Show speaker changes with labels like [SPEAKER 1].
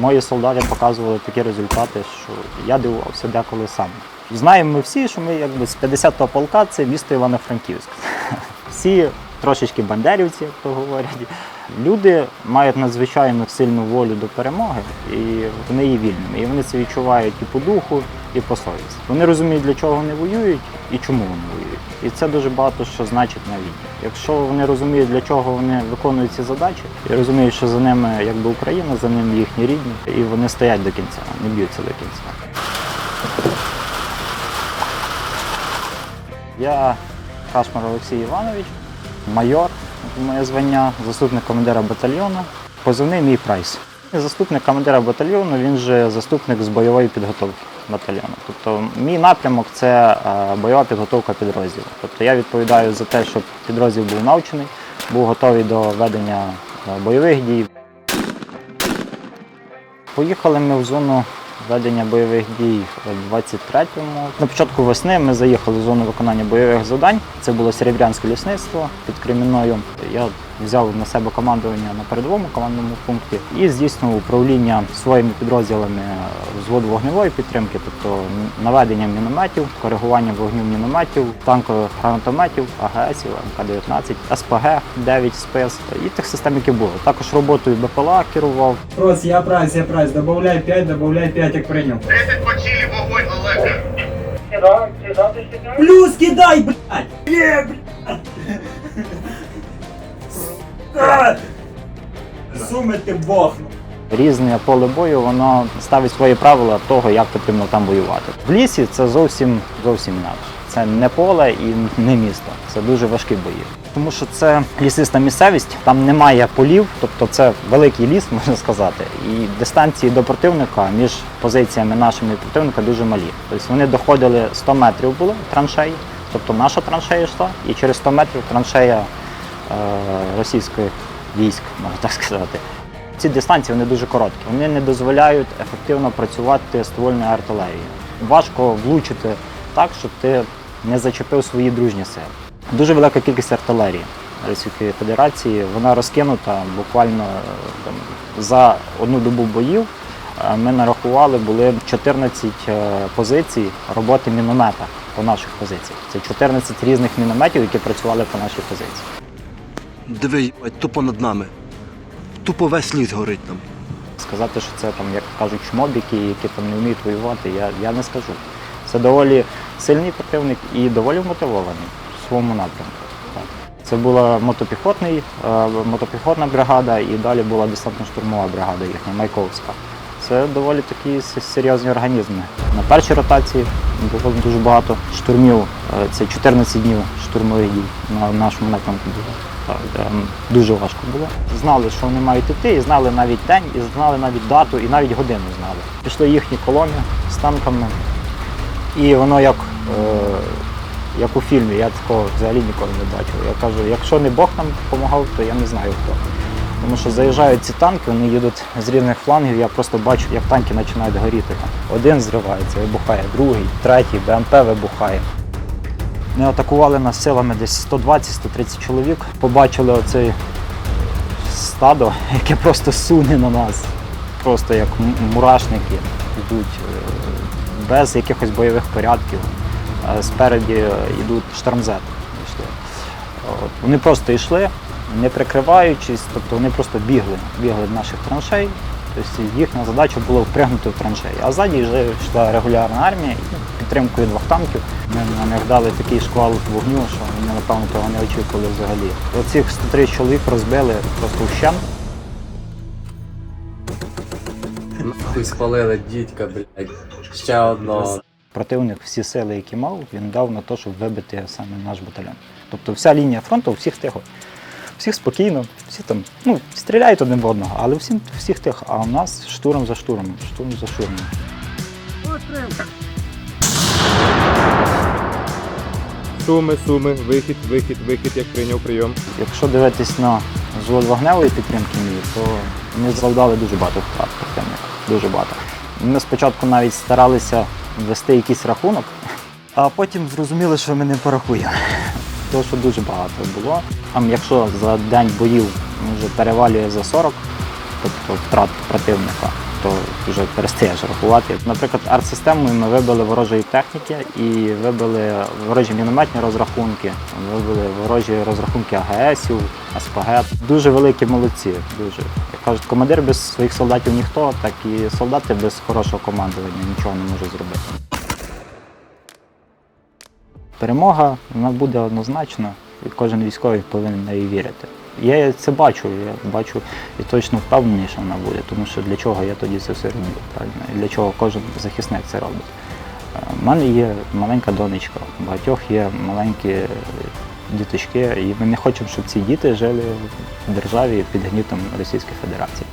[SPEAKER 1] Мої солдати показували такі результати, що я дивувався деколи сам. Знаємо ми всі, що ми якби з 50-го полка це місто Івано-Франківськ. Всі трошечки бандерівці, як то говорять. Люди мають надзвичайно сильну волю до перемоги, і вони є вільними. І вони це відчувають і по духу, і по совісті. Вони розуміють, для чого вони воюють і чому вони воюють. І це дуже багато що значить на війні. Якщо вони розуміють, для чого вони виконують ці задачі, і розуміють, що за ними якби Україна, за ними їхні рідні, і вони стоять до кінця, не б'ються до кінця. Я Кашмар Олексій Іванович, майор, моє звання, заступник командира батальйону, позивний мій прайс. Заступник командира батальйону, він же заступник з бойової підготовки батальйону. Тобто мій напрямок це е, бойова підготовка підрозділу. Тобто я відповідаю за те, щоб підрозділ був навчений, був готовий до ведення е, бойових дій. Поїхали ми в зону ведення бойових дій в 23-му. На початку весни ми заїхали в зону виконання бойових завдань. Це було Серебрянське лісництво під Кремінною. Я взяв на себе командування на передовому командному пункті і здійснив управління своїми підрозділами взводу вогневої підтримки, тобто наведення мінометів, коригування вогню мінометів, танкових гранатометів, АГСів, МК-19, СПГ 9 спис і тих систем, які були. Також роботою БПЛА керував.
[SPEAKER 2] Прос, я прайс, я прайс. Добавляй 5, добавляй 5, як прийняв.
[SPEAKER 3] 10 почили, вогонь Олега.
[SPEAKER 2] Плюс кидай, блядь! Є, блядь! Сука! Суми.
[SPEAKER 1] Різне поле бою воно ставить свої правила того, як потрібно там воювати. В лісі це зовсім зовсім інакше. Це не поле і не місто. Це дуже важкі бої. Тому що це лісиста місцевість, там немає полів, тобто це великий ліс, можна сказати. І дистанції до противника між позиціями нашими і противника дуже малі. Тобто вони доходили 100 метрів було траншеї, тобто наша траншея йшла, і через 100 метрів траншея російських військ, можна так сказати. Ці дистанції вони дуже короткі. Вони не дозволяють ефективно працювати ствольною артилерією. Важко влучити так, щоб ти не зачепив свої дружні сили. Дуже велика кількість артилерії Російської Федерації. Вона розкинута буквально е, там, за одну добу боїв. е, Ми нарахували були 14 е, позицій роботи міномета по наших позиціях. Це 14 різних мінометів, які працювали по нашій позиції.
[SPEAKER 4] Диви, тупо над нами. Тупо весь ліс горить там.
[SPEAKER 1] Сказати, що це там, як кажуть, шмобіки, які там не вміють воювати, я, я не скажу. Це доволі сильний противник і доволі мотивований в своєму напрямку. Так. Це була мотопіхотний, е, мотопіхотна бригада і далі була десантно-штурмова бригада їхня, Майковська. Це доволі такі серйозні організми. На першій ротації було дуже багато штурмів. Е, Це 14 днів штурмових дій на нашому напрямку було. Дуже важко було. Знали, що вони мають іти, і знали навіть день, і знали навіть дату, і навіть годину знали. Пішли їхні колони з танками, і воно як, е, як у фільмі, я такого взагалі ніколи не бачив. Я кажу, якщо не Бог нам допомагав, то я не знаю хто. Тому що заїжджають ці танки, вони їдуть з різних флангів, я просто бачу, як танки починають горіти. Один зривається, вибухає, другий, третій, БМП вибухає. Ми атакували нас силами десь 120-130 чоловік. Побачили оце стадо, яке просто суне на нас. Просто як мурашники йдуть е, без якихось бойових порядків. Спереді е, йдуть штормзети. Вони просто йшли, не прикриваючись, тобто вони просто бігли, бігли до наших траншей. Тобто їхня задача була впрягнути в траншеї. А ззаді вже йшла регулярна армія підтримкою двох танків. Ми на них дали такий шквал вогню, що вони, напевно, того не очікували взагалі. Оцих 103 чоловік розбили просто вщент.
[SPEAKER 5] Нахуй спалили дідька, блядь. Ще одного.
[SPEAKER 1] Противник всі сили, які мав, він дав на те, щоб вибити саме наш батальйон. Тобто вся лінія фронту всіх тихо. Всіх спокійно, всі там ну, стріляють один в одного, але всім всіх тихо. А у нас штурм за штурмом, штурм за штурмом.
[SPEAKER 6] Суми, суми, вихід, вихід, вихід, як прийняв прийом.
[SPEAKER 1] Якщо дивитись на взвод вогневої підтримки мій, то ми завдали дуже багато втрат противника. Дуже багато. Ми спочатку навіть старалися ввести якийсь рахунок, а потім зрозуміли, що ми не порахуємо. Тому що дуже багато було. Там, якщо за день боїв вже перевалює за 40, тобто втрат противника, то вже перестаєш рахувати. Наприклад, арт-системою ми вибили ворожої техніки і вибили ворожі мінометні розрахунки, вибили ворожі розрахунки АГСів, СПГ. Дуже великі молодці. Дуже як кажуть, командир без своїх солдатів ніхто, так і солдати без хорошого командування нічого не можуть зробити. Перемога вона буде однозначно, кожен військовий повинен в неї вірити. Я це бачу, я бачу і точно впевнений, що вона буде, тому що для чого я тоді це все роблю, правильно? І для чого кожен захисник це робить. У мене є маленька донечка, у багатьох є маленькі е, діточки, і ми не хочемо, щоб ці діти жили в державі під гнітом Російської Федерації.